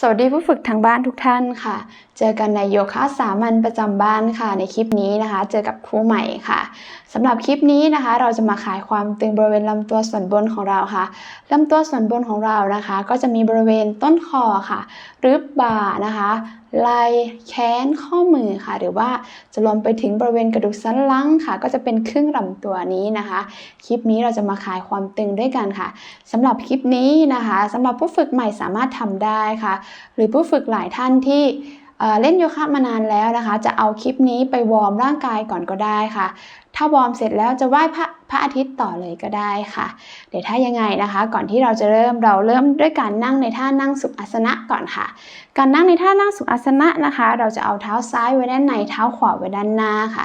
สวัสดีผู้ฝึกทางบ้านทุกท่านค่ะ เจอกันในโยคะสามัญประจำบ้านค่ะ ในคลิปนี้นะคะ เจอกับครูใหม่ค่ะสำหรับคลิปนี้นะคะ เราจะมาขายความตึงบริเวณลำตัวส่วนบนของเราค่ะลำตัวส่วนบนของเรานะคะ ก็จะมีบริเวณต้นคอค่ะ รึบบ่านะคะไหล่แขนข้อมือค่ะ หรือว่าจะรวมไปถึงบริเวณกระดูกสันหลังค่ะ ก็จะเป็นครึ่งลำตัวนี้นะคะ คลิปนี้เราจะมาขายความตึงด้วยกันค่ะสำหรับคลิปนี้นะคะสำหรับผู้ฝึกใหม่สามารถทำได้ค่ะ หรือผู้ฝึกหลายท่านที่ เล่นโยคะมานานแล้วนะคะ จะเอาคลิปนี้ไปวอร์มร่างกายก่อนก็ได้ค่ะ ถ้าวอร์มเสร็จแล้วจะไหว้พระพระอาทิตย์ต่อเลยก็ได้ค่ะ เดี๋ยวถ้ายังไงนะคะ ก่อนที่เราจะเริ่มเราเริ่มด้วยการนั่งในท่านั่งสุขอาสนะก่อนค่ะ การนั่งในท่านั่งสุขอาสนะนะคะ เราจะเอาเท้าซ้ายไว้ด้านในเท้าขวาไว้ด้านหน้าค่ะ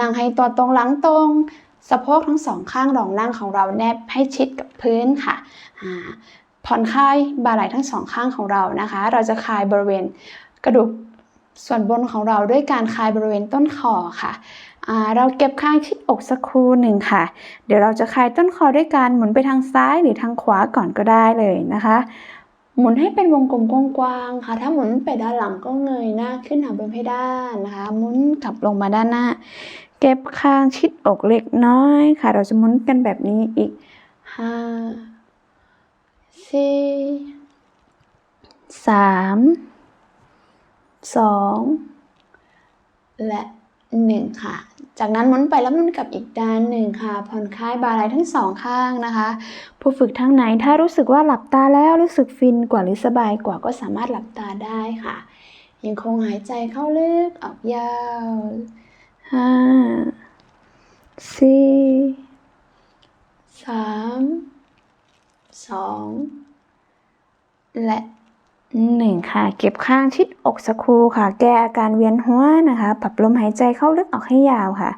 นั่งให้ตัวตรงหลังตรงสะโพกทั้งสองข้างรองนั่งของเราแนบให้ชิดกับพื้นค่ะผ่อนคลายบ่าไหล่ทั้งสองข้างของเรานะคะ เราจะคลายบริเวณกระดูก ส่วนบนของเราด้วยการคลายบริเวณต้นคอค่ะเราเก็บข้างชิดอกสักครู่หนึ่งค่ะ เดี๋ยวเราจะคลายต้นคอด้วยการหมุนไปทางซ้ายหรือทางขวาก่อนก็ได้เลยนะคะ หมุนให้เป็นวงกลมกว้างๆค่ะ ถ้าหมุนไปด้านหลังก็เงยหน้าขึ้นหาบนเพดานนะคะหมุนกลับลงมาด้านหน้า เก็บคางชิดอกเล็กน้อยค่ะ เราจะหมุนกันแบบนี้อีกห้าสี่สาม สองและหนึ่งค่ะ จากนั้นหมุนไปแล้วหมุนกลับอีกด้านหนึ่งค่ะ ผ่อนคลายบ่าไหล่ทั้งสองข้างนะคะ ผู้ฝึกทั้งไหนถ้ารู้สึกว่าหลับตาแล้วรู้สึกฟินกว่าหรือสบายกว่าก็สามารถหลับตาได้ค่ะ ยังคงหายใจเข้าลึกออกยาวห้าสี่สามสองและ หนึ่งค่ะ เก็บข้างชิดอกสักครู่ค่ะ แก้อาการเวียนหัวนะคะ ปรับลมหายใจเข้าลึกออกให้ยาวค่ะ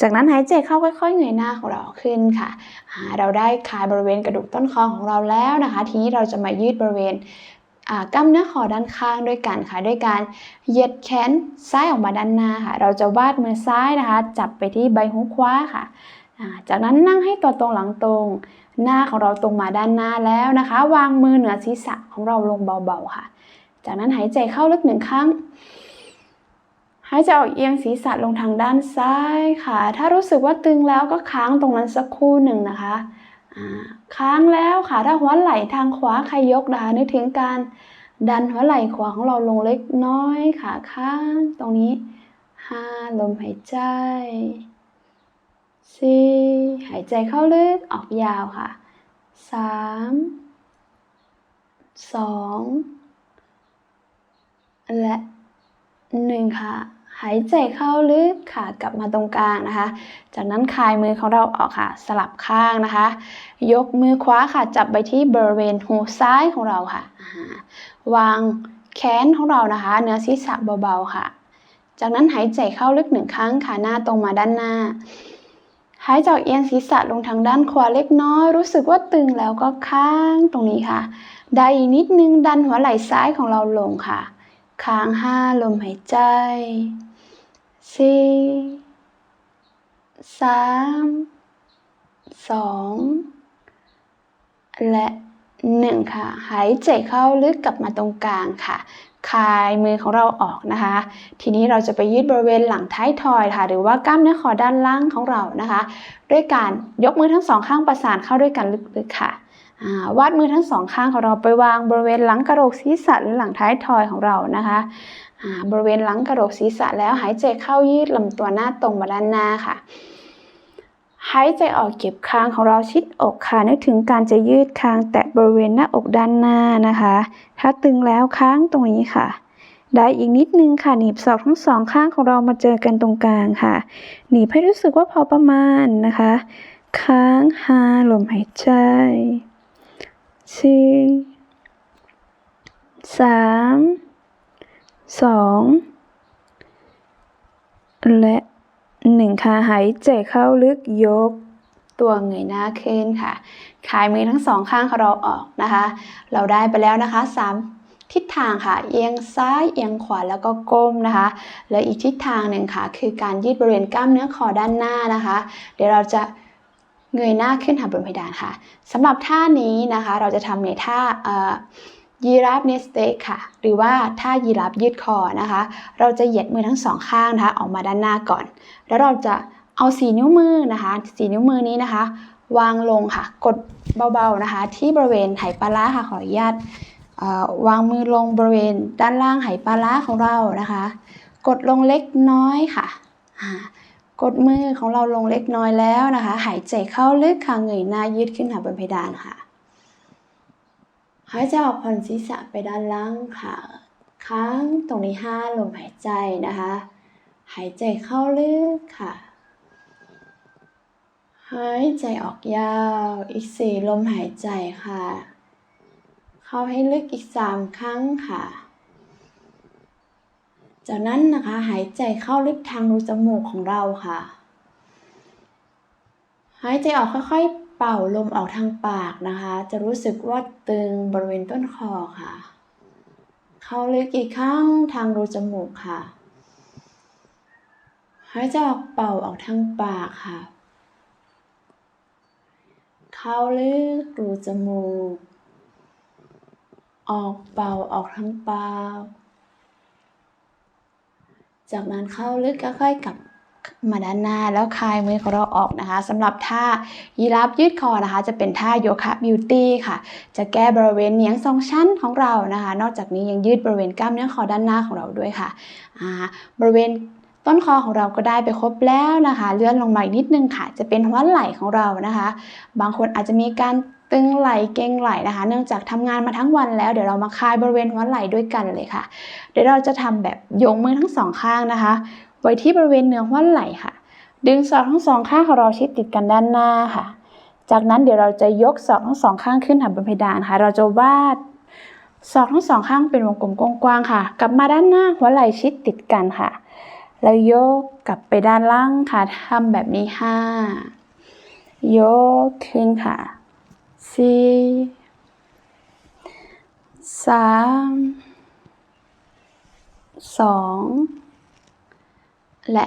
จากนั้นหายใจเข้าค่อยๆเงยหน้าของเราขึ้นค่ะ เราได้คลายบริเวณกระดูกต้นคอของเราแล้วนะคะ ทีนี้เราจะมายืดบริเวณกล้ามเนื้อคอด้านข้างด้วยกันค่ะ ด้วยการเหยียดแขนซ้ายออกมาด้านหน้าค่ะ เราจะวาดมือซ้ายนะคะ จับไปที่ใบหูขวาค่ะ จากนั้นนั่งให้ตัวตรงหลังตรง หน้าของเราตรงมาด้านหน้าแล้วนะคะ วางมือเหนือศีรษะของเราลงเบาๆค่ะ จากนั้นหายใจเข้าลึกหนึ่งครั้งหายใจออกเอียงศีรษะลงทางด้านซ้ายค่ะ ถ้ารู้สึกว่าตึงแล้วก็ค้างตรงนั้นสักครู่หนึ่งนะคะ ค้างแล้วค่ะถ้าหัวไหล่ทางขวาใครยกนะคะนึกถึงการดันหัวไหล่ขวาของเราลงเล็กน้อยค่ะ ค้างตรงนี้ห้าลมหายใจ สี่หายใจเข้าลึกออกยาวค่ะสามสองและหนึ่งค่ะ หายใจเข้าลึกค่ะกลับมาตรงกลางนะคะ จากนั้นคลายมือของเราออกค่ะ สลับข้างนะคะ ยกมือขวาค่ะ จับไปที่บริเวณหูซ้ายของเราค่ะ วางแขนของเรานะคะเนื้อศีรษะเบาๆค่ะ จากนั้นหายใจเข้าลึกหนึ่งครั้งค่ะหน้าตรงมาด้านหน้า หายจอกเอียงศีรษะลงทางด้านขวาเล็กน้อย รู้สึกว่าตึงแล้วก็ค้างตรงนี้ค่ะ ได้อีกนิดนึงดันหัวไหล่ซ้ายของเราลงค่ะ ค้างห้าลมหายใจสี่สามสองและหนึ่งค่ะ หายใจเข้าลึกกลับมาตรงกลางค่ะ คลายมือของเราออกนะคะ ทีนี้เราจะไปยืดบริเวณหลังท้ายทอยค่ะ หรือว่ากล้ามเนื้อคอด้านล่างของเรานะคะ ด้วยการยกมือทั้งสองข้างประสานเข้าด้วยกันลึกๆค่ะวาดมือทั้งสองข้างของเราไปวางบริเวณหลังกระโหลกศีรษะหรือหลังท้ายทอยของเรานะคะบริเวณหลังกระโหลกศีรษะแล้วหายใจเข้ายืดลำตัวหน้าตรงมาด้านหน้าค่ะ หายใจออกเก็บคางของเราชิดอกค่ะนึกถึงการจะยืดคางแตะบริเวณหน้าอกด้านหน้านะคะ ถ้าตึงแล้วค้างตรงนี้ค่ะ ได้อีกนิดนึงค่ะหนีบศอกทั้งสองข้างของเรามาเจอกันตรงกลางค่ะ หนีบให้รู้สึกว่าพอประมาณนะคะ ค้างหาลมหายใจสี่สามสองและ หนึ่งค่ะหายใจเข้าลึกยกตัวเงยหน้าขึ้นค่ะคายมือทั้งสองข้างของเราออกนะคะ เราได้ไปแล้วนะคะสามทิศทางค่ะ เอียงซ้ายเอียงขวาแล้วก็ก้มนะคะ แล้วอีกทิศทางหนึ่งค่ะ คือการยืดบริเวณกล้ามเนื้อคอด้านหน้านะคะ เดี๋ยวเราจะเงยหน้าขึ้นหาบนเพดานค่ะสำหรับท่านี้นะคะ เราจะทำในท่าเอ่อ ยีราฟเนสเตกค่ะ หรือว่าท่ายีราฟยืดคอนะคะ เราจะเหยียดมือทั้งสองข้างนะคะออกมาด้านหน้าก่อน แล้วเราจะเอาสีนิ้วมือนะคะสีนิ้วมือนี้นะคะ วางลงค่ะ กดเบาๆนะคะ ที่บริเวณไหปลาร้าค่ะขออนุญาตวางมือลงบริเวณด้านล่างไหปลาร้าของเรานะคะ กดลงเล็กน้อยค่ะกดมือของเราลงเล็กน้อยแล้วนะคะ หายใจเข้าลึกค่ะเงยหน้ายืดขึ้นหาบนเพดานค่ะ หายใจออกผ่อนศีรษะไปด้านล่างค่ะ ค้างตรงนี้ห้าลมหายใจนะคะ หายใจเข้าลึกค่ะ หายใจออกยาว อีกสี่ลมหายใจค่ะ เข้าให้ลึกอีกสามครั้งค่ะ จากนั้นนะคะหายใจเข้าลึกทางรูจมูกของเราค่ะ หายใจออกค่อยๆ เป่าลมออกทางปากนะคะ จะรู้สึกว่าตึงบริเวณต้นคอค่ะ เข้าลึกอีกครั้งทางรูจมูกค่ะ หายใจออกเป่าออกทางปากค่ะ เข้าลึกรูจมูก ออกเป่าออกทางปาก จากนั้นเข้าลึกค่อยๆกลับ มาด้านหน้าแล้วคลายมือของเราออกนะคะสำหรับท่ายีราฟยืดคอนะคะ จะเป็นท่าโยคะบิวตี้ค่ะ จะแก้บริเวณเนียงสองชั้นของเรานะคะ นอกจากนี้ยังยืดบริเวณกล้ามเนื้อคอด้านหน้าของเราด้วยค่ะบริเวณต้นคอของเราก็ได้ไปครบแล้วนะคะ เลื่อนลงมาอีกนิดนึงค่ะ จะเป็นหัวไหล่ของเรานะคะ บางคนอาจจะมีการตึงไหล่เกรงไหล่นะคะ เนื่องจากทำงานมาทั้งวันแล้ว เดี๋ยวเรามาคลายบริเวณหัวไหล่ด้วยกันเลยค่ะ เดี๋ยวเราจะทำแบบโยงมือทั้งสองข้างนะคะ ไว้ที่บริเวณเนื้อหัวไหล่ค่ะ ดึงศอกทั้งสองข้างของเราชิดติดกันด้านหน้าค่ะ จากนั้นเดี๋ยวเราจะยกศอกทั้งสองข้างขึ้นหาบนเพดานค่ะ เราจะวาดศอกทั้งสองข้างเป็นวงกลมกว้างๆค่ะ กลับมาด้านหน้าหัวไหล่ชิดติดกันค่ะ แล้วยกกลับไปด้านล่างค่ะทำแบบนี้ห้ายกขึ้นค่ะสี่สามสอง และ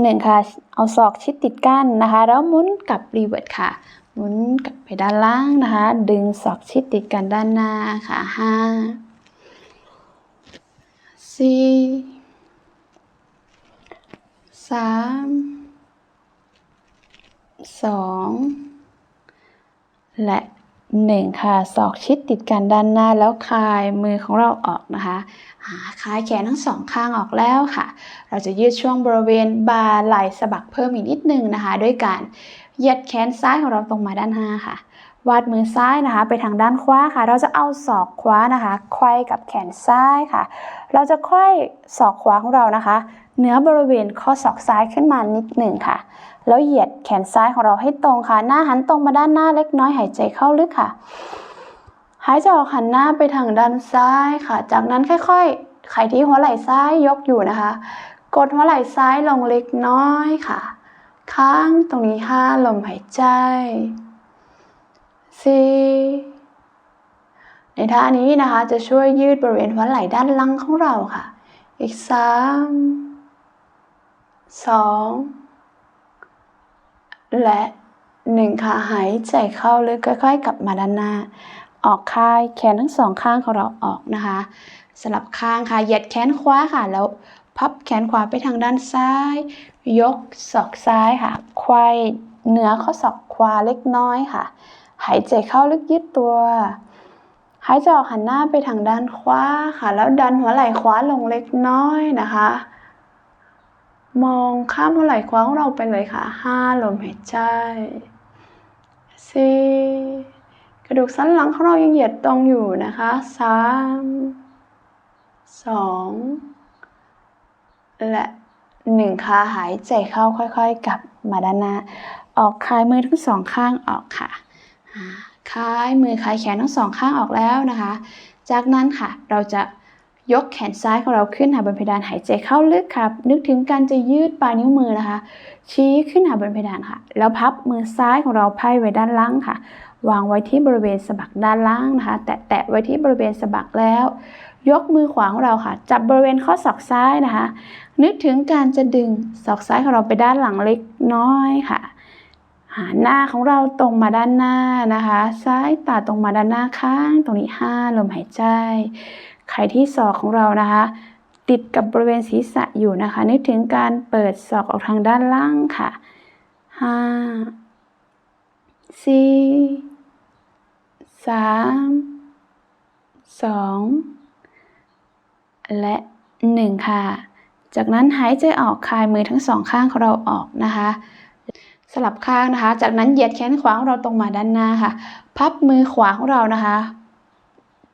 หนึ่งค่ะเอาศอกชิดติดกันนะคะ แล้วหมุนกลับรีเวิร์ดค่ะหมุนกลับไปด้านล่างนะคะ ดึงศอกชิดติดกันด้านหน้าค่ะห้าสี่สามสองและ หนึ่งค่ะศอกชิดติดกันด้านหน้าแล้วคลายมือของเราออกนะคะอ่าคลายแขนทั้งสองข้างออกแล้วค่ะ เราจะยืดช่วงบริเวณบ่าไหล่สะบักเพิ่มอีกนิดนึงนะคะ ด้วยการเหยียดแขนซ้ายของเราตรงมาด้านหน้าค่ะ วาดมือซ้ายนะคะ ไปทางด้านขวาค่ะ เราจะเอาศอกขวานะคะไขว้กับแขนซ้ายค่ะ เราจะไขว้ศอกขวาของเรานะคะเหนือบริเวณข้อศอกซ้ายขึ้นมานิดหนึ่งค่ะ แล้วเหยียดแขนซ้ายของเราให้ตรงค่ะ หน้าหันตรงมาด้านหน้าเล็กน้อยหายใจเข้าลึกค่ะ หายใจออกหันหน้าไปทางด้านซ้ายค่ะ จากนั้นค่อยๆใครที่หัวไหล่ซ้ายยกอยู่นะคะ กดหัวไหล่ซ้ายลงเล็กน้อยค่ะ ค้างตรงนี้ห้าลมหายใจสี่ในท่านี้นะคะจะช่วยยืดบริเวณหัวไหล่ด้านหลังของเราค่ะ อีกสามสอง และหนึ่งค่ะหายใจเข้าลึกค่อยๆกลับมาด้านหน้า ออกคายแขนทั้งสองข้างของเราออกนะคะสลับข้างค่ะเหยียดแขนขวาค่ะ แล้วพับแขนขวาไปทางด้านซ้าย ยกศอกซ้ายค่ะควายเหนือข้อศอกขวาเล็กน้อยค่ะ หายใจเข้าลึกยืดตัว หายใจออกหันหน้าไปทางด้านขวาค่ะ แล้วดันหัวไหล่ขวาลงเล็กน้อยนะคะ มองข้ามหัวไหล่ขวาของเราไปเลยค่ะห้าลมหายใจสี่กระดูกสันหลังของเรายังเหยียดตรงอยู่นะคะสามสองและหนึ่งค่ะหายใจเข้าค่อยๆกลับมาด้านหน้า ออกคลายมือทั้งสองข้างออกค่ะคลายมือคลายแขนทั้งสองข้างออกแล้วนะคะ จากนั้นค่ะเราจะ ยกแขนซ้ายของเราขึ้นหาบนเพดานหายใจเข้าลึกครับนึกถึงการจะยืดปลายนิ้วมือนะคะ ชี้ขึ้นหาบนเพดานค่ะ แล้วพับมือซ้ายของเราไพ่ไว้ด้านล่างค่ะ วางไว้ที่บริเวณสะบักด้านล่างนะคะ แตะแตะไว้ที่บริเวณสะบักแล้ว ยกมือขวาของเราค่ะ จับบริเวณข้อศอกซ้ายนะคะ นึกถึงการจะดึงศอกซ้ายของเราไปด้านหลังเล็กน้อยค่ะหาหน้าของเราตรงมาด้านหน้านะคะ ซ้ายตาตรงมาด้านหน้าข้าง ตรงนี้ห้าลมหายใจ ใครที่ศอกของเรานะคะ ติดกับบริเวณศีรษะอยู่นะคะ นึกถึงการเปิดศอกออกทางด้านล่างค่ะห้าสี่สามสองและหนึ่งค่ะ จากนั้นหายใจออกคลายมือทั้งสองข้างของเราออกนะคะ สลับข้างนะคะ จากนั้นเหยียดแขนขวาของเราตรงมาด้านหน้าค่ะ พับมือขวาของเรานะคะ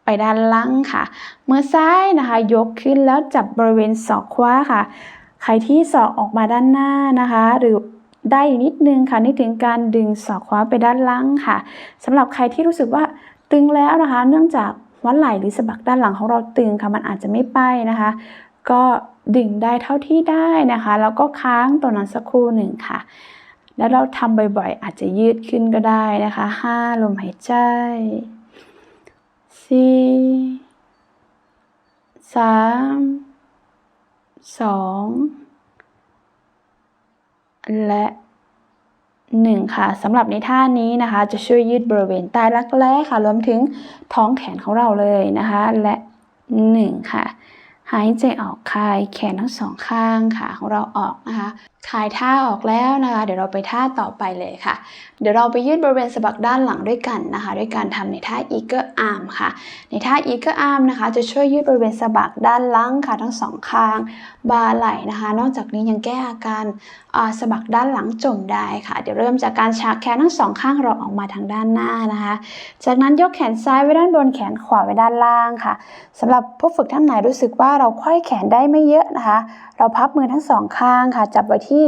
ไปด้านล่างค่ะ มือซ้ายนะคะ ยกขึ้นแล้วจับบริเวณศอกขวาค่ะ ใครที่ศอกออกมาด้านหน้านะคะ หรือได้อีกนิดนึงค่ะนึกถึงการดึงศอกขวาไปด้านล่างค่ะสำหรับใครที่รู้สึกว่าตึงแล้วนะคะ เนื่องจากหัวไหล่หรือสะบักด้านหลังของเราตึงค่ะมันอาจจะไม่ไปนะคะ ก็ดึงได้เท่าที่ได้นะคะ แล้วก็ค้างตัวนั้นสักครู่หนึ่งค่ะ แล้วเราทำบ่อยๆ อาจจะยืดขึ้นก็ได้นะคะห้าลมหายใจ สี่สามสองและหนึ่งค่ะสำหรับในท่านี้นะคะ จะช่วยยืดบริเวณใต้รักแร้ค่ะ รวมถึงท้องแขนของเราเลยนะคะ และหนึ่งค่ะ หายใจออกคายแขนทั้งสองข้างขาของเราออกนะคะ คลายท่าออกแล้วนะคะ เดี๋ยวเราไปท่าต่อไปเลยค่ะ เดี๋ยวเราไปยืดบริเวณสะบักด้านหลังด้วยกันนะคะ ด้วยการทำในท่า Eagle Arm ค่ะ ในท่า Eagle Arm นะคะ จะช่วยยืดบริเวณสะบักด้านหลังค่ะ ทั้งสองข้างบ่าไหล่นะคะ นอกจากนี้ยังแก้อาการสะบักด้านหลังจมได้ค่ะ เดี๋ยวเริ่มจากการชักแขนทั้งสองข้างเราออกมาทางด้านหน้านะคะ จากนั้นยกแขนซ้ายไว้ด้านบนแขนขวาไว้ด้านล่างค่ะสำหรับผู้ฝึกท่านไหนรู้สึกว่าเราไขว้แขนได้ไม่เยอะนะคะ เราพับมือทั้งสองข้างค่ะ จับไว้ที่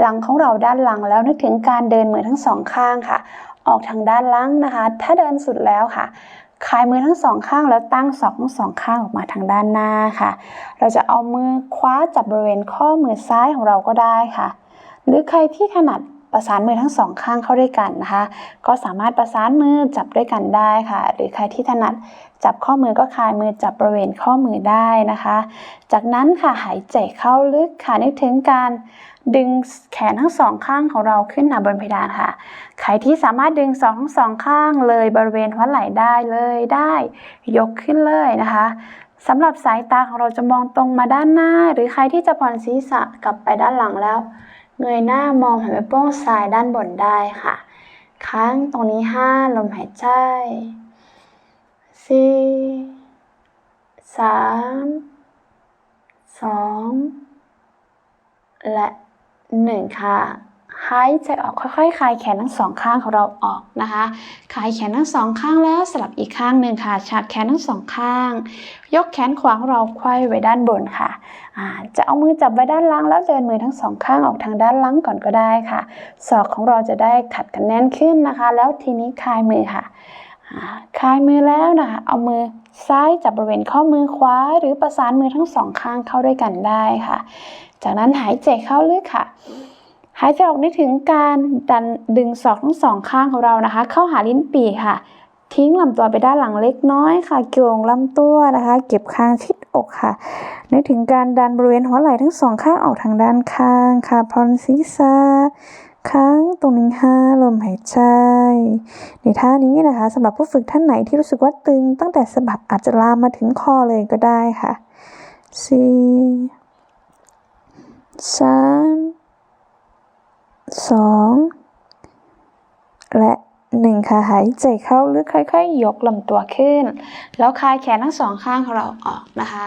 หลังของเราด้านหลังแล้วนึกถึงการเดินมือทั้งสองข้างค่ะ ออกทางด้านล่างนะคะ ถ้าเดินสุดแล้วค่ะคลายมือทั้งสองข้างแล้วตั้งศอกทั้งสองข้างออกมาทางด้านหน้าค่ะ เราจะเอามือคว้าจับบริเวณข้อมือซ้ายของเราก็ได้ค่ะ หรือใครที่ถนัด ประสานมือทั้งสองข้างเข้าด้วยกันนะคะ ก็สามารถประสานมือจับด้วยกันได้ค่ะ หรือใครที่ถนัดจับข้อมือก็คลายมือจับบริเวณข้อมือได้นะคะ จากนั้นค่ะหายใจเข้าลึกค่ะนึกถึงการดึงแขนทั้งสองข้างของเราขึ้นมาบนเพดานค่ะ ใครที่สามารถดึงสองทั้งสองข้างเลยบริเวณหัวไหล่ได้เลยได้ ยกขึ้นเลยนะคะสำหรับสายตาของเราจะมองตรงมาด้านหน้า หรือใครที่จะผ่อนศีรษะกลับไปด้านหลังแล้ว เงยหน้ามองหันไปโป้งซ้ายด้านบนได้ค่ะ ค้างตรงนี้ห้าลมหายใจสี่สามสองและหนึ่งค่ะ หายใจออกค่อยๆคลายแขนทั้งสองข้างของเราออกนะคะคลายแขนทั้งสองข้างแล้วสลับอีกข้างหนึ่งค่ะชักแขนทั้งสองข้าง ยกแขนขวาของเราไขว้ไว้ด้านบนค่ะจะเอามือจับไว้ด้านล่างแล้วเดินมือทั้งสองข้างออกทางด้านล่างก่อนก็ได้ค่ะ ศอกของเราจะได้ขัดกันแน่นขึ้นนะคะ แล้วทีนี้คลายมือค่ะคลายมือแล้วนะคะเอามือซ้ายจับบริเวณข้อมือขวาหรือประสานมือทั้งสองข้างเข้าด้วยกันได้ค่ะ จากนั้นหายใจเข้าลึกค่ะ หายใจออกนึกถึงการดันดึงศอกทั้งสองข้างของเรานะคะ เข้าหาลิ้นปี่ค่ะ ทิ้งลำตัวไปด้านหลังเล็กน้อยค่ะเกี่ยวลำตัวนะคะ เก็บคางชิดอกค่ะ นึกถึงการดันบริเวณหัวไหล่ทั้งสองข้างออกทางด้านข้างค่ะพรศีรษะค้างตรงนี้ห้าลมหายใจ ในท่านี้นะคะสำหรับผู้ฝึกท่านไหนที่รู้สึกว่าตึง ตั้งแต่สะบักอาจจะลามมาถึงคอเลยก็ได้ค่ะสี่สาม สองและหนึ่งค่ะหายใจเข้าลึกค่อยๆ ยกลำตัวขึ้น แล้วคลายแขนทั้งสองข้างของเราออกนะคะ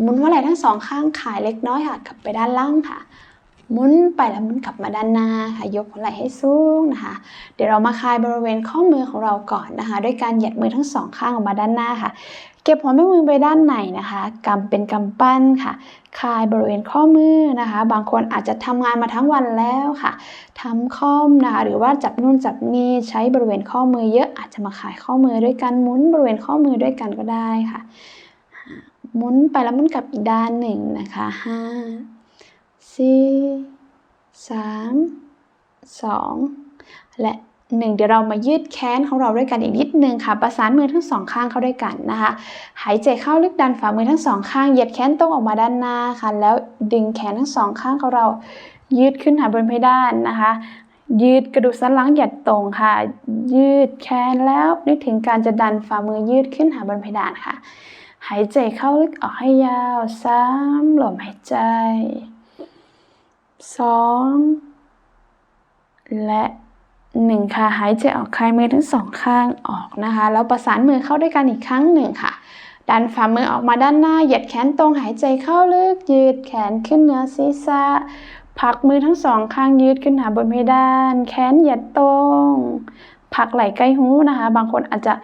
หมุนหัวไหล่ทั้งสองข้างขายเล็กน้อยค่ะกลับไปด้านล่างค่ะ หมุนไปแล้วหมุนกลับมาด้านหน้าค่ะยกหัวไหล่ให้สูงนะคะ เดี๋ยวเรามาคลายบริเวณข้อมือของเราก่อนนะคะ ด้วยการเหยียดมือทั้งสองข้างออกมาด้านหน้าค่ะ เก็บหัวแม่มือไปด้านในนะคะกำเป็นกำปั้นค่ะ คลายบริเวณข้อมือนะคะ บางคนอาจจะทำงานมาทั้งวันแล้วค่ะทำข้อมนะคะหรือว่าจับนู่นจับนี่ใช้บริเวณข้อมือเยอะอาจจะมาคลายข้อมือด้วยกันหมุนบริเวณข้อมือด้วยกันก็ได้ค่ะหมุนไปแล้วหมุนกลับอีกด้านหนึ่งนะคะห้า สี่สามสองและหนึ่งเดี๋ยวเรามายืดแขนของเราด้วยกันอีกนิดนึงค่ะ ประสานมือทั้งสองข้างเข้าด้วยกันนะคะ หายใจเข้าลึกดันฝ่ามือทั้งสองข้าง เหยียดแขนตรงออกมาด้านหน้าค่ะ แล้วดึงแขนทั้งสองข้างของเรา ยืดขึ้นหาบนเพดานนะคะ ยืดกระดูกสันหลังหยัดตรงค่ะ ยืดแขนแล้วนึกถึงการจะดันฝ่ามือยืดขึ้นหาบนเพดานค่ะ หายใจเข้าลึกออกให้ยาวสามลมหายใจ สองและหนึ่งค่ะหายใจออกคลายมือทั้งสองข้างออกนะคะ แล้วประสานมือเข้าด้วยกันอีกครั้งหนึ่งค่ะ ดันฝ่ามือออกมาด้านหน้า เหยียดแขนตรงหายใจเข้าลึก ยืดแขนขึ้นเหนือศีรษะผลักมือทั้งสองข้างยืดขึ้นหาบนเพดาน แขนเหยียดตรงผลักไหล่ใกล้หูนะคะ บางคนอาจจะ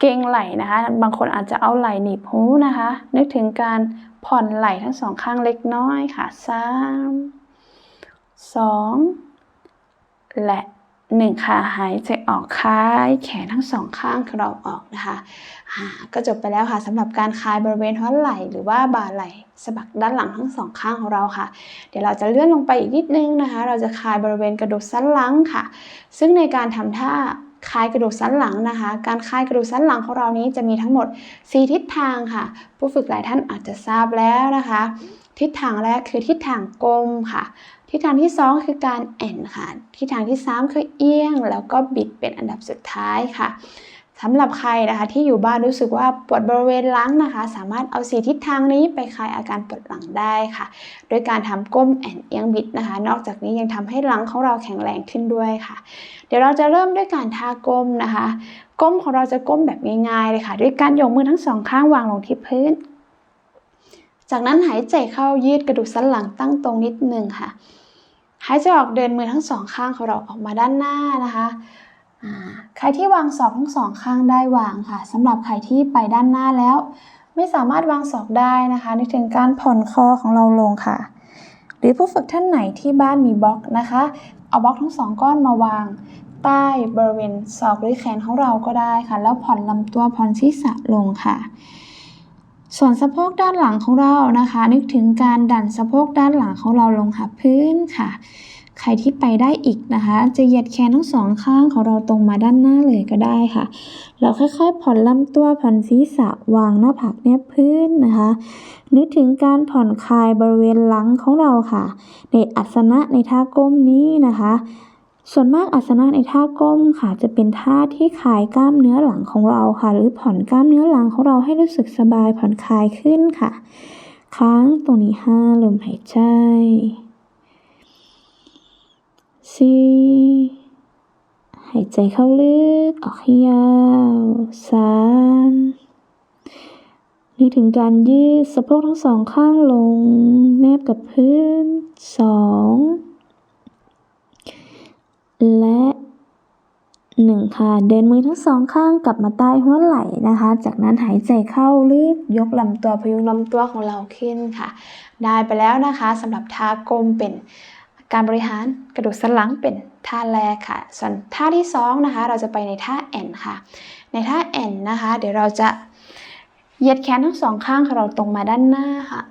เกงไหล่นะคะ บางคนอาจจะเอาไหล่หนีบหูนะคะ นึกถึงการผ่อนไหล่ทั้งสองข้างเล็กน้อยค่ะสาม สองและหนึ่งค่ะ หายใจออกคลายแขนทั้งสองข้างของเราออกนะคะก็จบไปแล้วค่ะสำหรับการคลายบริเวณท้อไหล่หรือว่าบ่าไหล่สะบักด้านหลังทั้งสองข้างของเราค่ะ เดี๋ยวเราจะเลื่อนลงไปอีกนิดนึงนะคะ เราจะคลายบริเวณกระดูกสันหลังค่ะ ซึ่งในการทำท่าคลายกระดูกสันหลังนะคะ การคลายกระดูกสันหลังของเรานี้จะมีทั้งหมด 4 ทิศทางค่ะ ผู้ฝึกหลายท่านอาจจะทราบแล้วนะคะ ทิศทางแรกคือทิศทางกลมค่ะ ทิศทางที่ 2 คือการแอนค่ะทิศทางที่ 3 คือเอียง แล้วก็บิดเป็นอันดับสุดท้ายค่ะสำหรับใครนะคะที่อยู่บ้านรู้สึกว่าปวดบริเวณหลังนะคะ สามารถเอาสีทิศทางนี้ไปคลายอาการปวดหลังได้ค่ะ โดยการทำก้มแอนเอียงบิดนะคะ นอกจากนี้ยังทำให้หลังของเราแข็งแรงขึ้นด้วยค่ะ เดี๋ยวเราจะเริ่มด้วยการท่าก้มนะคะ ก้มของเราจะก้มแบบง่ายๆเลยค่ะ ด้วยการยกมือทั้งสองข้างวางลงที่พื้น จากนั้นหายใจเข้ายืดกระดูกสันหลังตั้งตรงนิดนึงค่ะ หายใจออกเดินมือทั้งสองข้างของเราออกมาด้านหน้านะคะใครที่วางศอกทั้งสองข้างได้วางค่ะสำหรับใครที่ไปด้านหน้าแล้ว ไม่สามารถวางศอกได้นะคะนึกถึงการผ่อนคอของเราลงค่ะ หรือผู้ฝึกท่านไหนที่บ้านมีบล็อกนะคะ เอาบล็อกทั้งสองก้อนมาวางใต้บริเวณศอกหรือแขนของเราก็ได้ค่ะ แล้วผ่อนลำตัวผ่อนศีรษะลงค่ะ ส่วนสะโพกด้านหลังของเรานะคะ นึกถึงการดันสะโพกด้านหลังของเราลงหาพื้นค่ะ ใครที่ไปได้อีกนะคะ จะเหยียดแขนทั้งสองข้างของเราตรงมาด้านหน้าเลยก็ได้ค่ะ เราค่อยๆ ผ่อนลำตัวผ่อนศีรษะวางหน้าผากแนบพื้นนะคะ นึกถึงการผ่อนคลายบริเวณหลังของเราค่ะ ในอัสนะในท่าก้มนี้นะคะ ส่วนมากอัสนะในท่าก้มค่ะจะเป็นท่าที่คลายกล้ามเนื้อหลังของเราค่ะ หรือผ่อนกล้ามเนื้อหลังของเราให้รู้สึกสบายผ่อนคลายขึ้นค่ะ ค้างตรงนี้ห้าลมหายใจสี่หายใจเข้าลึกออกให้ยาวสามนึกถึงการยืดสะโพกทั้งสองข้างลง แนบกับพื้นสอง และหนึ่งค่ะ เดินมือทั้งสองข้างกลับมาใต้หัวไหล่นะคะ จากนั้นหายใจเข้าลึกยกลำตัวพยุงลำตัวของเราขึ้นค่ะ ได้ไปแล้วนะคะสำหรับท่ากลมเป็นการบริหารกระดูกสันหลังเป็นท่าแรกค่ะ ส่วนท่าที่2นะคะ เราจะไปในท่าแอนค่ะ ในท่าแอนนะคะ เดี๋ยวเราจะเหยียดแขนทั้งสองข้างของเราตรงมาด้านหน้าค่ะ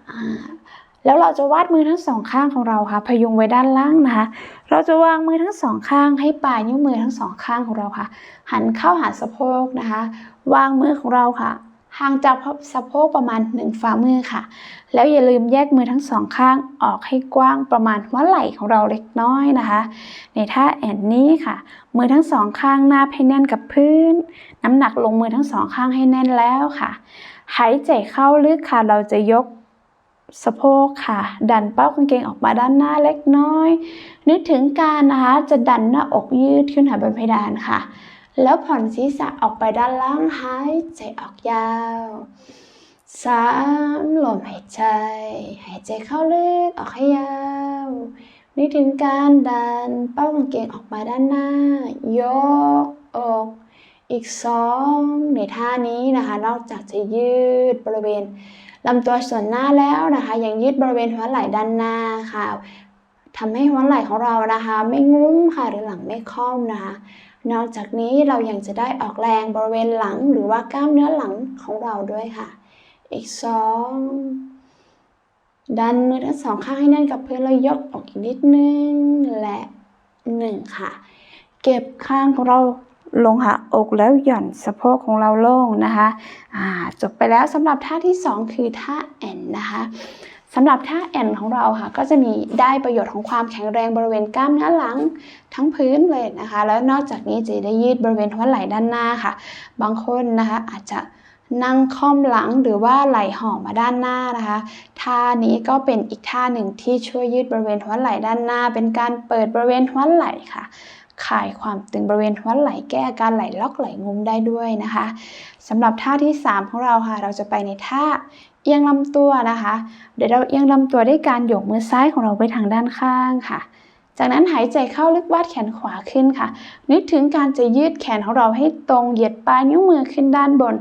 แล้วเราจะวาดมือทั้งสองข้างของเราค่ะพยุงไว้ด้านล่างนะคะ เราจะวางมือทั้งสองข้างให้ปลายนิ้วมือทั้งสองข้างของเราค่ะ หันเข้าหาสะโพกนะคะ วางมือของเราค่ะห่างจากสะโพกประมาณ1ฝ่ามือค่ะ แล้วอย่าลืมแยกมือทั้งสองข้างออกให้กว้างประมาณหัวไหล่ของเราเล็กน้อยนะคะ ในท่าแอนนี้ค่ะ มือทั้งสองข้างหน้าให้แน่นกับพื้น น้ำหนักลงมือทั้งสองข้างให้แน่นแล้วค่ะ หายใจเข้าลึกค่ะ เราจะยก สะโพกค่ะ ดันเป้ากางเกงออกมาด้านหน้าเล็กน้อย นึกถึงการนะคะจะดันหน้าอกยืดขึ้นหาบนเพดานค่ะ แล้วผ่อนศีรษะออกไปด้านล่างหายใจออกยาวสามลมหายใจ หายใจเข้าลึกออกให้ยาวนึกถึงการดันเป้ากางเกงออกมาด้านหน้า ยกอกอีกสองในท่านี้นะคะ นอกจากจะยืดบริเวณ ลำตัวส่วนหน้าแล้วนะคะยังยืดบริเวณหัวไหล่ด้านหน้าค่ะทำให้หัวไหล่ของเรานะคะ ไม่งุ้มค่ะหรือหลังไม่ค่อมนะคะ นอกจากนี้เรายังจะได้ออกแรงบริเวณหลังหรือว่ากล้ามเนื้อหลังของเราด้วยค่ะ อีกสองดันมือทั้งสองข้างให้แน่นกับพื้นแล้วยกออกอีกนิดนึงและหนึ่งค่ะ เก็บข้างของเรา ลงหาอกแล้วหย่อนสะโพกของเราลงนะคะจบไปแล้วสำหรับท่าที่ 2 คือท่าแอนนะคะสำหรับท่าแอนของเราค่ะก็จะมีได้ประโยชน์ของความแข็งแรงบริเวณกล้ามเนื้อหลังทั้งพื้นเลยนะคะ แล้วนอกจากนี้จะได้ยืดบริเวณหัวไหล่ด้านหน้าค่ะ บางคนนะคะอาจจะนั่งค่อมหลังหรือว่าไหล่ห่อมาด้านหน้านะคะ ท่านี้ก็เป็นอีกท่าหนึ่งที่ช่วยยืดบริเวณหัวไหล่ด้านหน้า เป็นการเปิดบริเวณหัวไหล่ค่ะ คลายความตึงบริเวณหัวไหล่แก้อาการไหลล็อกไหลงุมได้ด้วยนะคะสำหรับท่าที่ 3 ของเราค่ะ เราจะไปในท่าเอียงลำตัวนะคะ เดี๋ยวเราเอียงลำตัวด้วยการยกมือซ้ายของเราไปทางด้านข้างค่ะจากนั้นหายใจเข้าลึกวาดแขนขวาขึ้นค่ะ นึกถึงการจะยืดแขนของเราให้ตรงเหยียดปลายนิ้วมือขึ้นด้านบน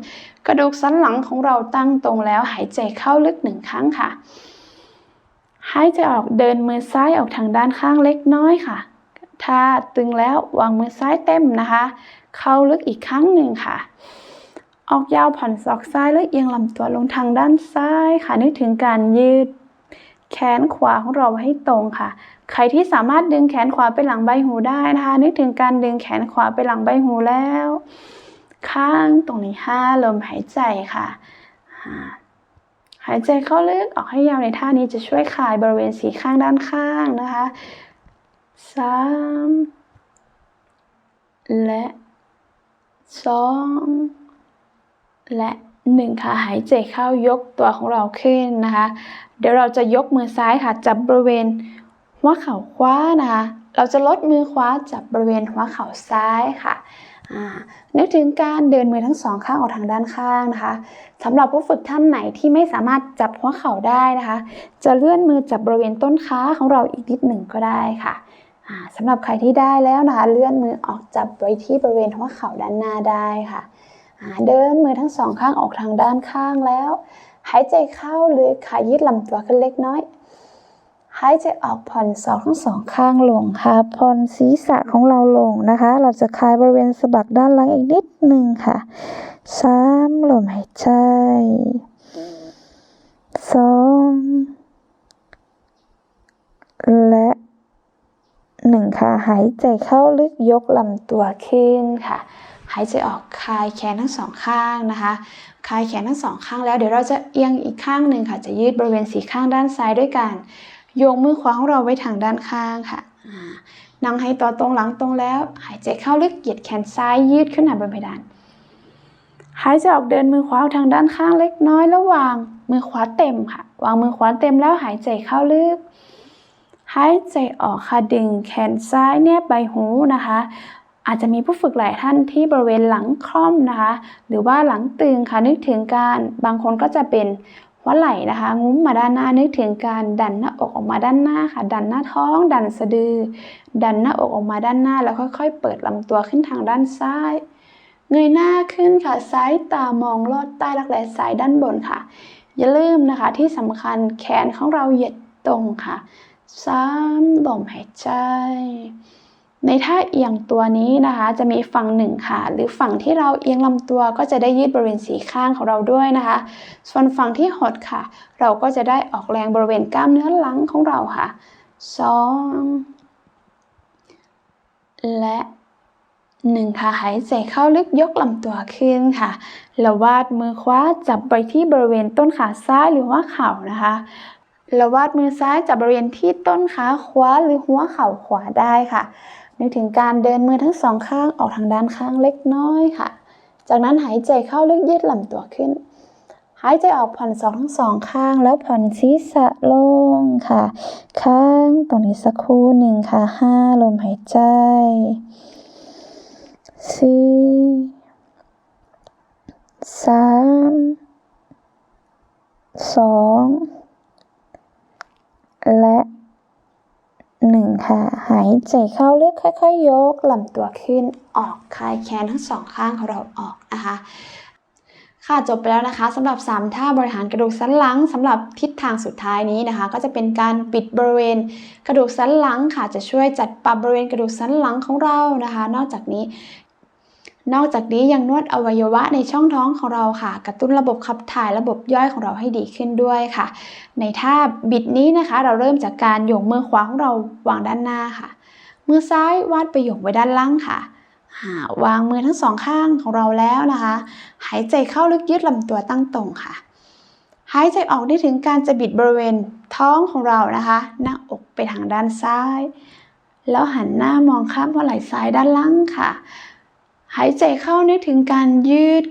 กระดูกสันหลังของเราตั้งตรงแล้วหายใจเข้าลึกหนึ่งครั้งค่ะ หายใจออกเดินมือซ้ายออกทางด้านข้างเล็กน้อยค่ะ ถ้าตึงแล้ววางมือซ้ายเต็มนะคะ เข้าลึกอีกครั้งหนึ่งค่ะ ออกยาวผ่อนศอกซ้ายแล้วเอียงลำตัวลงทางด้านซ้ายค่ะ นึกถึงการยืดแขนขวาของเราให้ตรงค่ะ ใครที่สามารถดึงแขนขวาไปหลังใบหูได้นะคะ นึกถึงการดึงแขนขวาไปหลังใบหูแล้ว ข้างตรงนี้ห้าลมหายใจค่ะ หายใจเข้าลึกออกให้ยาวในท่านี้จะช่วยคลายบริเวณสีข้างด้านข้างนะคะ สามและสองและหนึ่งค่ะหายใจเข้ายกตัวของเราขึ้นนะคะ เดี๋ยวเราจะยกมือซ้ายค่ะ จับบริเวณหัวเข่าขวานะคะ เราจะลดมือขวาจับบริเวณหัวเข่าซ้ายค่ะนึกถึงการเดินมือทั้งสองข้างออกทางด้านข้างนะคะสำหรับผู้ฝึกท่านไหนที่ไม่สามารถจับหัวเข่าได้นะคะ จะเลื่อนมือจับบริเวณต้นขาของเราอีกนิดหนึ่งก็ได้ค่ะ สำหรับใครที่ได้แล้วนะคะเลื่อนมือออกจับไว้ที่บริเวณหัวเข่าด้านหน้าได้ค่ะ เดินมือทั้งสองข้างออกทางด้านข้างแล้ว หายใจเข้าเลยค่ะยืดลำตัวขึ้นเล็กน้อย หายใจออกผ่อนศอกทั้งสองข้างลงค่ะ ผ่อนศีรษะของเราลงนะคะ เราจะคลายบริเวณสะบักด้านหลังอีกนิดหนึ่งค่ะสามลมหายใจสองและ หนึ่งค่ะ หายใจเข้าลึกยกลำตัวขึ้นค่ะ หายใจออกคลายแขนทั้งสองข้างนะคะคลายแขนทั้งสองข้างแล้วเดี๋ยวเราจะเอียงอีกข้างหนึ่งค่ะ จะยืดบริเวณสีข้างด้านซ้ายด้วยกันโยงมือขวาของเราไว้ทางด้านข้างค่ะนั่งให้ตัวตรงหลังตรงแล้ว หายใจเข้าลึกเหยียดแขนซ้ายยืดขึ้นหน้าบนเพดานหายใจออกเดินมือขวาทางด้านข้างเล็กน้อยแล้ววางมือขวาเต็มค่ะ วางมือขวาเต็มแล้วหายใจเข้าลึก หายใจออกค่ะดึงแขนซ้ายเนี่ยใบหูนะคะ อาจจะมีผู้ฝึกหลายท่านที่บริเวณหลังคล่อมนะคะ หรือว่าหลังตึงค่ะนึกถึงการบางคนก็จะเป็นหัวไหล่นะคะ งุ้มมาด้านหน้านึกถึงการดันหน้าอกออกมาด้านหน้าค่ะ ดันหน้าท้อง ดันสะดือ ดันหน้าอกออกมาด้านหน้า แล้วค่อยๆ เปิดลำตัวขึ้นทางด้านซ้าย เงยหน้าขึ้นค่ะซ้ายตามองลอดใต้รักแร้ซ้ายด้านบนค่ะ อย่าลืมนะคะที่สำคัญแขนของเราเหยียดตรงค่ะ สามลมหายใจ ในท่าเอียงตัวนี้นะคะ จะมีฝั่งหนึ่งค่ะ หรือฝั่งที่เราเอียงลำตัวก็จะได้ยืดบริเวณสีข้างของเราด้วยนะคะ ส่วนฝั่งที่หดค่ะ เราก็จะได้ออกแรงบริเวณกล้ามเนื้อหลังของเราค่ะสองและหนึ่งค่ะหายใจเข้าลึกยกลำตัวขึ้นค่ะแล้ววาดมือขวาจับไปที่บริเวณต้นขาซ้ายหรือว่าเข่านะคะ แล้ววาดมือซ้ายจับบริเวณที่ต้นขาขวาหรือหัวเข่าขวาได้ค่ะ นึกถึงการเดินมือทั้งสองข้างออกทางด้านข้างเล็กน้อยค่ะ จากนั้นหายใจเข้าลึกยืดลำตัวขึ้น หายใจออกผ่อนสองทั้งสองข้าง แล้วผ่อนศีรษะลงค่ะ ข้างตรงนี้สักครู่หนึ่งค่ะห้าลมหายใจสี่สามสอง และหนึ่งค่ะ หายใจเข้าลึกค่อยๆ ยกลำตัวขึ้นออกคลายแขนทั้งสองข้างของเราออกนะคะค่ะจบไปแล้วนะคะสำหรับ 3 ท่าบริหารกระดูกสันหลังสำหรับทิศทางสุดท้ายนี้นะคะ ก็จะเป็นการปิดบริเวณกระดูกสันหลังค่ะจะช่วยจัดปรับบริเวณกระดูกสันหลังของเรานะคะ นอกจากนี้ นอกจากนี้ยังนวดอวัยวะในช่องท้องของเราค่ะ กระตุ้นระบบขับถ่ายระบบย่อยของเราให้ดีขึ้นด้วยค่ะ ในท่าบิดนี้นะคะ เราเริ่มจากการโยงมือขวาของเราวางด้านหน้าค่ะ มือซ้ายวาดประโยคไว้ด้านล่างค่ะวางมือทั้งสองข้างของเราแล้วนะคะ หายใจเข้าลึกยืดลำตัวตั้งตรงค่ะ หายใจออกได้ถึงการจะบิดบริเวณท้องของเรานะคะ หน้าอกไปทางด้านซ้าย แล้วหันหน้ามองข้ามหัวไหล่ซ้ายด้านล่างค่ะ หายใจเข้านึกถึงการยืด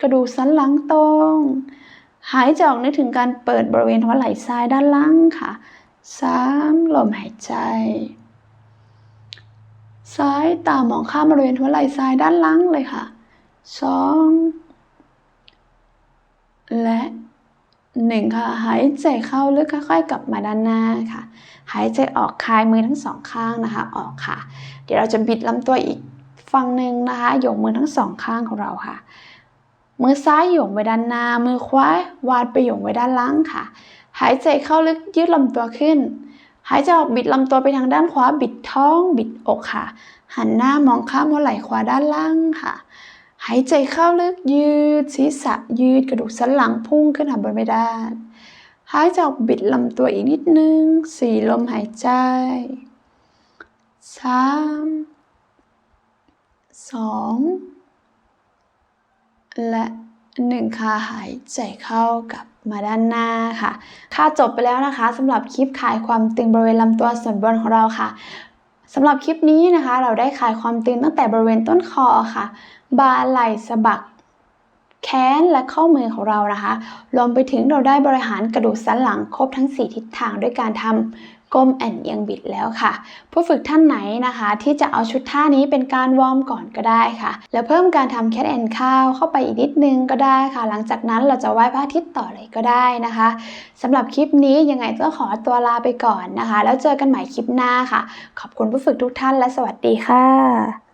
กระดูกสันหลังตรง หายใจออกนึกถึงการเปิดบริเวณหัวไหล่ซ้ายด้านล่างค่ะสามลมหายใจ ซ้ายตามองข้ามบริเวณหัวไหล่ซ้ายด้านล่างเลยค่ะสองและหนึ่งค่ะ หายใจเข้าลึกค่อยๆ กลับมาด้านหน้าค่ะ หายใจออกคลายมือทั้งสองข้างนะคะ ออกค่ะ เดี๋ยวเราจะบิดลำตัวอีก ฝั่งหนึ่งนะคะโยกมือทั้งสองข้างของเราค่ะ มือซ้ายโยงไว้ด้านหน้า มือขวาวาดไปโยงไว้ด้านล่างค่ะ หายใจเข้าลึกยืดลำตัวขึ้น หายใจออกบิดลำตัวไปทางด้านขวาบิดท้อง บิดอกค่ะ หันหน้ามองข้ามหัวไหล่ขวาด้านล่างค่ะ หายใจเข้าลึกยืดศีรษะยืดกระดูกสันหลังพุ่งขึ้นหาบนไม่ได้หายใจออกบิดลำตัวอีกนิดนึง สี่ลมหายใจสาม สองและหนึ่งค่ะหายใจเข้ากลับมาด้านหน้าค่ะ ค่ะจบไปแล้วนะคะสำหรับคลิปคลายความตึงบริเวณลำตัวส่วนบนของเราค่ะสำหรับคลิปนี้นะคะ เราได้คลายความตึงตั้งแต่บริเวณต้นคอค่ะบ่าไหล่สะบักแขนและข้อมือของเรานะคะ รวมไปถึงเราได้บริหารกระดูกสันหลังครบทั้ง 4 ทิศทางด้วยการทำ ก้มแอนเอียงบิดแล้วค่ะ ผู้ฝึกท่านไหนนะคะ ที่จะเอาชุดท่านี้เป็นการวอร์มก่อนก็ได้ค่ะ แล้วเพิ่มการทำแคทแอนข้าวเข้าไปอีกนิดนึงก็ได้ค่ะ หลังจากนั้นเราจะไหว้พระอาทิตย์ต่อเลยก็ได้นะคะสำหรับคลิปนี้ยังไงก็ขอตัวลาไปก่อนนะคะ แล้วเจอกันใหม่คลิปหน้าค่ะ ขอบคุณผู้ฝึกทุกท่านและสวัสดีค่ะ